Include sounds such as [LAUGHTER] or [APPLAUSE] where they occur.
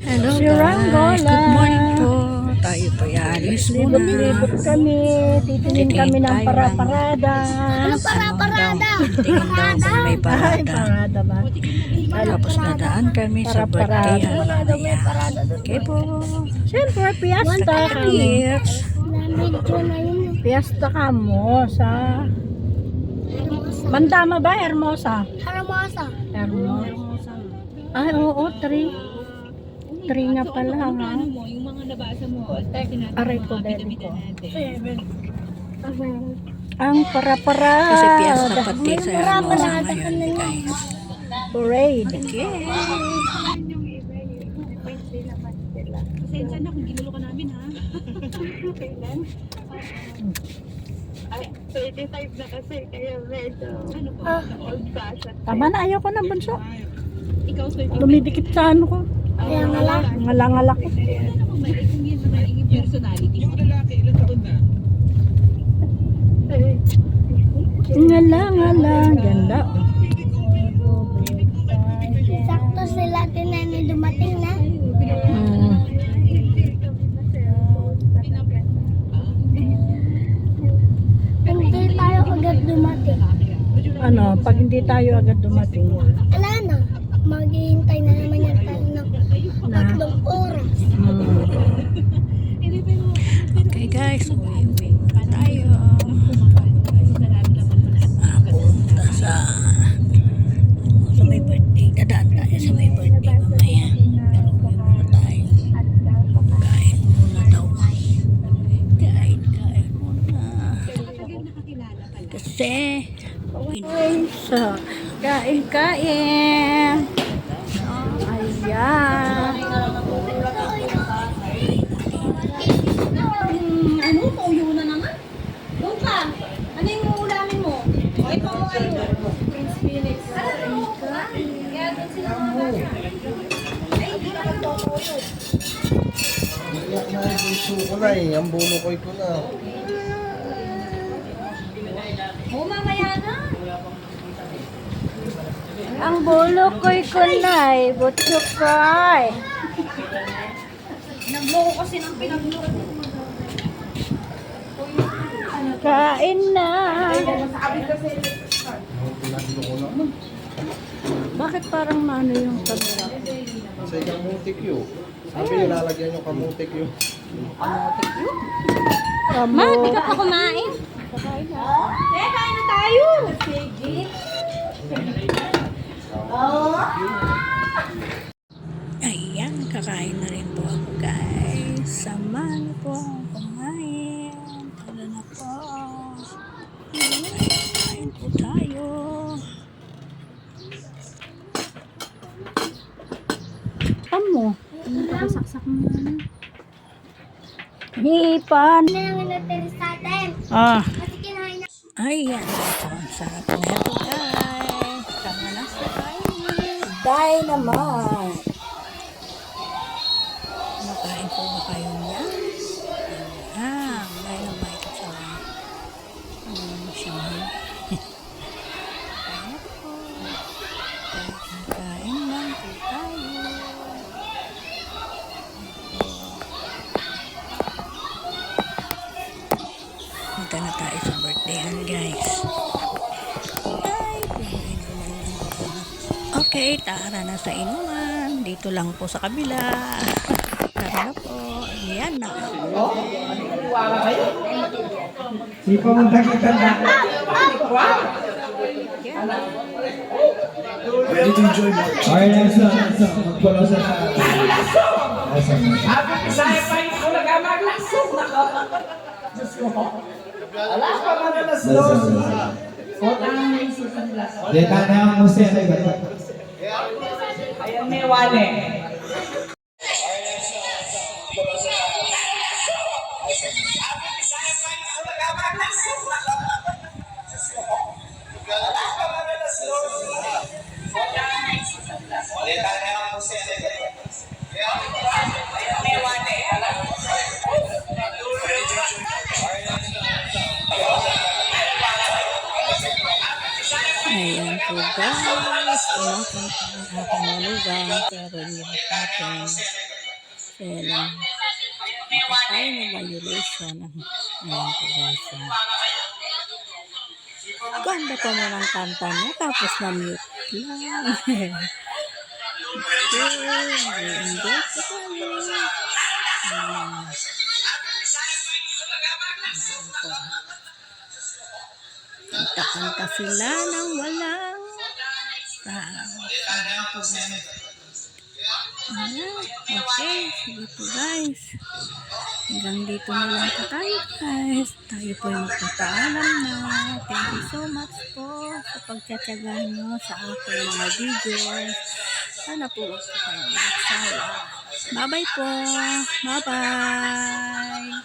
Hello guys, good morning po. Tayo po alis muna. Libot-libot kami, titingin kami ng tayo para-parada. Ano para-parada? Daw kung may Ay, parada. parada ba? Tapos nadaan kami sa birthday Para-parada. mamaya. Okay po. Siyempre, piyesta kami. Yes. Piyesta ka mo sa... Mandama ba? Hermosa? Haramosa. Hermosa. Ay, oo, three. Three nga pala, ha? mo, yung mga nabasa mo, Aray ko, mga dali ko. Ang para-para. Kasi piyesta pati sa Hermosa ngayon guys. Parade. Okay. Pasensya na kung ginulo ka namin, ha? [LAUGHS] Ay, 25 na kasi, kaya medyo Ano po? old fashion. Tama na, ayaw ko na, bunso. Ikaw, sir, Lumidikit sa ano ko. Kaya nga lang. Ngalangalak ko. ano naman may kung yun naman yung personality mo? Ngala-ngala. Ganda. Sakto sila tinani dumating na. Hindi tayo agad dumating. Ano, pag hindi tayo agad dumating. Ala na, maghihintay na naman yan tayo ng tatlong oras. Mm. Okay guys, uwi-uwi pa tayo. Ah, punta sa sa may birthday. Dadaan tayo sa may birthday mamaya. Pero uwi muna tayo. Kain muna daw. Kain, kain muna. Kasi, So, kain-kain. Ayan. Ano? Pauyo na naman? Doon ka! Ano yung ulamin mo? O, ito mo ngayon. Prince Felix. Ano? Kaya doon sila mga Ay, hindi ka nagpapuyo. Iyak na yung puso ko na eh. Ang bulo ko'y ko na. O, mamaya na. Ang bulo ko'y kunay, butsukay. Nagloko kasi ng pinagloko. Kain na. Bakit parang mano yung camera? Sa kamutik yun. Sabi niya lalagyan yung kamutik yun. Ma, di ka pa kumain? Eh, kain na tayo! Sige. Ayan, kakain na rin po ako guys. Sama niyo po akong kumain. Tara na po. Kain po tayo. Amo. Saksak mo na. Hipan. Ano yung natiri sa atin? Ah. Na. Ayan, ito ang sarap nito guys. Dynamite. Makain po ba kayo niyan? Ah, dynamite at saka um, Kain na po. Kain, lang po tayo. Punta na tayo sa birthdayhan guys. Okay, tara na sa inuman. Dito lang po sa kabila. [LAUGHS] Tara na po. Yan na. Di pa mo nakikita na. Ready to enjoy more. Okay, nasa, nasa, magpalaw sa sa. Nasa, nasa. Nasa, Di tanang mo siya sa iba. Ayan po guys. Pumapunta ang aking malugang. Pero hindi natin Kaya lang, nakatay na violation. Ayan po guys. ah. Ganda pa mo ng kanta niya, tapos na-mute lang. okay, enjoy po tayo. Kanta-kanta sila ng walang tao. Ayan po guys. Ayan. Okay, sige po guys. Hanggang dito na lang po tayo guys. Tayo po yung magpapaalam na. Thank you so much po sa pagtsatsaga nyo sa aking mga videos. Sana po huwag po kayo magsawa. Bye-bye po. Bye-bye.